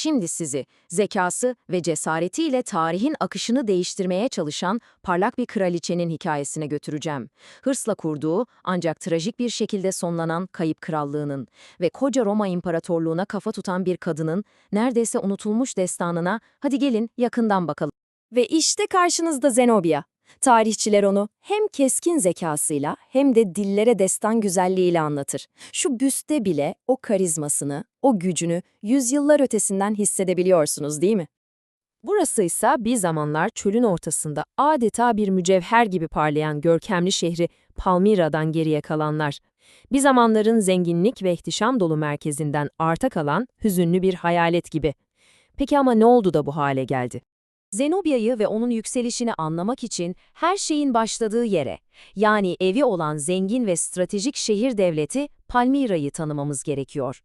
Şimdi sizi zekası ve cesaretiyle tarihin akışını değiştirmeye çalışan parlak bir kraliçenin hikayesine götüreceğim. Hırsla kurduğu ancak trajik bir şekilde sonlanan kayıp krallığının ve koca Roma İmparatorluğuna kafa tutan bir kadının neredeyse unutulmuş destanına hadi gelin yakından bakalım. Ve işte karşınızda Zenobia. Tarihçiler onu hem keskin zekasıyla hem de dillere destan güzelliğiyle anlatır. Şu büste bile o karizmasını, o gücünü yüzyıllar ötesinden hissedebiliyorsunuz değil mi? Burası ise bir zamanlar çölün ortasında adeta bir mücevher gibi parlayan görkemli şehri Palmira'dan geriye kalanlar. Bir zamanların zenginlik ve ihtişam dolu merkezinden arta kalan hüzünlü bir hayalet gibi. Peki ama ne oldu da bu hale geldi? Zenobia'yı ve onun yükselişini anlamak için her şeyin başladığı yere, yani evi olan zengin ve stratejik şehir devleti Palmira'yı tanımamız gerekiyor.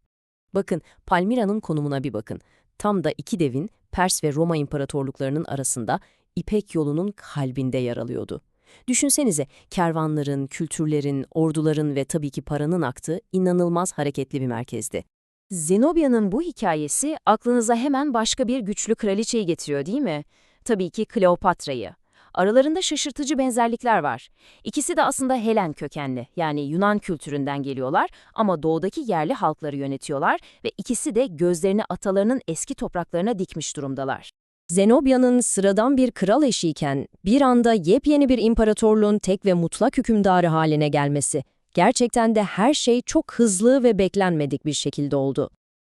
Bakın, Palmira'nın konumuna bir bakın. Tam da iki devin, Pers ve Roma imparatorluklarının arasında İpek yolunun kalbinde yer alıyordu. Düşünsenize, kervanların, kültürlerin, orduların ve tabii ki paranın aktığı inanılmaz hareketli bir merkezdi. Zenobia'nın bu hikayesi aklınıza hemen başka bir güçlü kraliçeyi getiriyor değil mi? Tabii ki Kleopatra'yı. Aralarında şaşırtıcı benzerlikler var. İkisi de aslında Helen kökenli, yani Yunan kültüründen geliyorlar ama doğudaki yerli halkları yönetiyorlar ve ikisi de gözlerini atalarının eski topraklarına dikmiş durumdalar. Zenobia'nın sıradan bir kral eşiyken bir anda yepyeni bir imparatorluğun tek ve mutlak hükümdarı haline gelmesi, gerçekten de her şey çok hızlı ve beklenmedik bir şekilde oldu.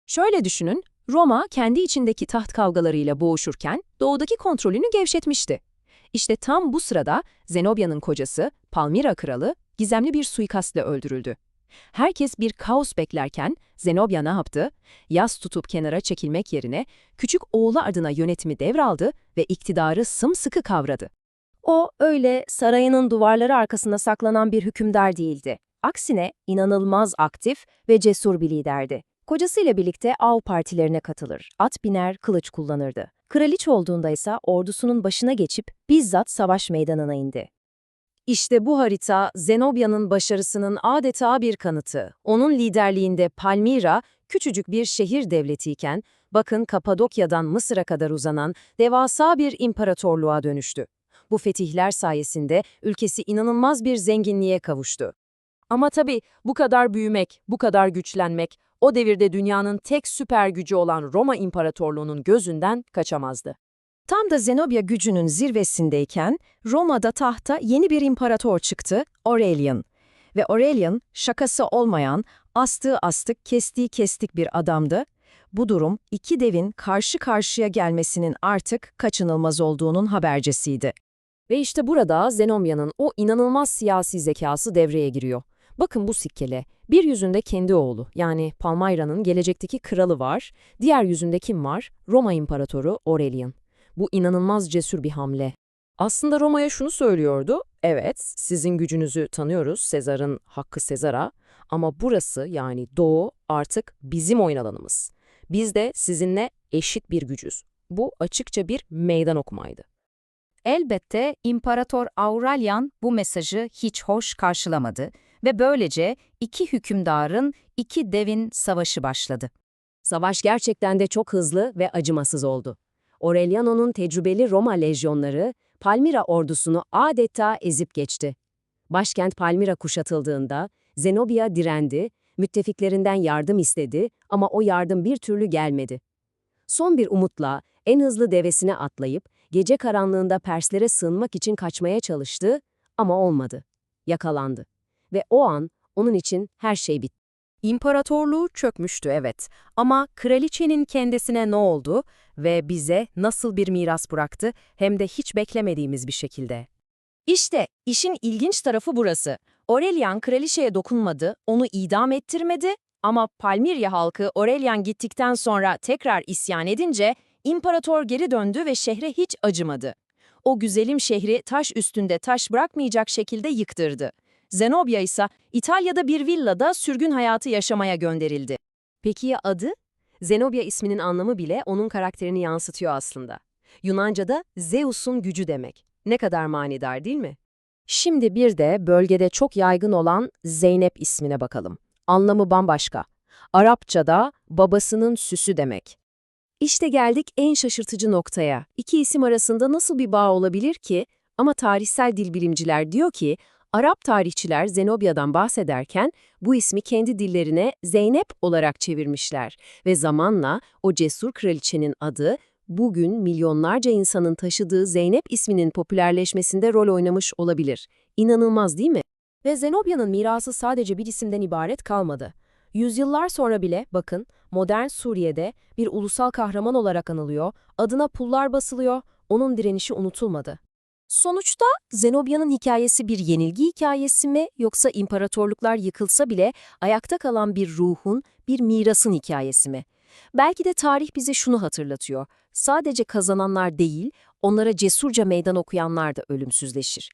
Şöyle düşünün, Roma kendi içindeki taht kavgalarıyla boğuşurken doğudaki kontrolünü gevşetmişti. İşte tam bu sırada Zenobia'nın kocası, Palmira kralı, gizemli bir suikastla öldürüldü. Herkes bir kaos beklerken Zenobia ne yaptı? Yas tutup kenara çekilmek yerine küçük oğlu adına yönetimi devraldı ve iktidarı sımsıkı kavradı. O öyle sarayının duvarları arkasında saklanan bir hükümdar değildi. Aksine inanılmaz aktif ve cesur bir liderdi. Kocasıyla birlikte av partilerine katılır, at biner, kılıç kullanırdı. Kraliçe olduğunda ise ordusunun başına geçip bizzat savaş meydanına indi. İşte bu harita Zenobia'nın başarısının adeta bir kanıtı. Onun liderliğinde Palmira küçücük bir şehir devletiyken, bakın Kapadokya'dan Mısır'a kadar uzanan devasa bir imparatorluğa dönüştü. Bu fetihler sayesinde ülkesi inanılmaz bir zenginliğe kavuştu. Ama tabii bu kadar büyümek, bu kadar güçlenmek, o devirde dünyanın tek süper gücü olan Roma İmparatorluğu'nun gözünden kaçamazdı. Tam da Zenobia gücünün zirvesindeyken Roma'da tahta yeni bir imparator çıktı, Aurelian. Ve Aurelian şakası olmayan, astığı astık, kestiği kestik bir adamdı. Bu durum iki devin karşı karşıya gelmesinin artık kaçınılmaz olduğunun habercisiydi. Ve işte burada Zenobia'nın o inanılmaz siyasi zekası devreye giriyor. Bakın bu sikkele. Bir yüzünde kendi oğlu yani Palmayra'nın gelecekteki kralı var, diğer yüzünde kim var? Roma İmparatoru Aurelian. Bu inanılmaz cesur bir hamle. Aslında Roma'ya şunu söylüyordu, evet sizin gücünüzü tanıyoruz Sezar'ın hakkı Sezar'a ama burası yani Doğu artık bizim oyun alanımız. Biz de sizinle eşit bir gücüz. Bu açıkça bir meydan okumaydı. Elbette İmparator Aurelian bu mesajı hiç hoş karşılamadı ve böylece iki hükümdarın, iki devin savaşı başladı. Savaş gerçekten de çok hızlı ve acımasız oldu. Aureliano'nun tecrübeli Roma lejyonları Palmira ordusunu adeta ezip geçti. Başkent Palmira kuşatıldığında Zenobia direndi, müttefiklerinden yardım istedi ama o yardım bir türlü gelmedi. Son bir umutla en hızlı devesine atlayıp gece karanlığında Perslere sığınmak için kaçmaya çalıştı ama olmadı. Yakalandı. Ve o an onun için her şey bitti. İmparatorluğu çökmüştü evet ama kraliçenin kendisine ne oldu ve bize nasıl bir miras bıraktı hem de hiç beklemediğimiz bir şekilde. İşte işin ilginç tarafı burası. Aurelian kraliçeye dokunmadı, onu idam ettirmedi ama Palmirya halkı Aurelian gittikten sonra tekrar isyan edince imparator geri döndü ve şehre hiç acımadı. O güzelim şehri taş üstünde taş bırakmayacak şekilde yıktırdı. Zenobia ise İtalya'da bir villada sürgün hayatı yaşamaya gönderildi. Peki ya adı? Zenobia isminin anlamı bile onun karakterini yansıtıyor aslında. Yunanca'da Zeus'un gücü demek. Ne kadar manidar değil mi? Şimdi bir de bölgede çok yaygın olan Zeynep ismine bakalım. Anlamı bambaşka. Arapçada babasının süsü demek. İşte geldik en şaşırtıcı noktaya. İki isim arasında nasıl bir bağ olabilir ki? Ama tarihsel dil bilimciler diyor ki, Arap tarihçiler Zenobia'dan bahsederken bu ismi kendi dillerine Zeynep olarak çevirmişler ve zamanla o cesur kraliçenin adı bugün milyonlarca insanın taşıdığı Zeynep isminin popülerleşmesinde rol oynamış olabilir. İnanılmaz değil mi? Ve Zenobia'nın mirası sadece bir isimden ibaret kalmadı. Yüzyıllar sonra bile bakın modern Suriye'de bir ulusal kahraman olarak anılıyor, adına pullar basılıyor, onun direnişi unutulmadı. Sonuçta Zenobia'nın hikayesi bir yenilgi hikayesi mi yoksa imparatorluklar yıkılsa bile ayakta kalan bir ruhun, bir mirasın hikayesi mi? Belki de tarih bize şunu hatırlatıyor. Sadece kazananlar değil, onlara cesurca meydan okuyanlar da ölümsüzleşir.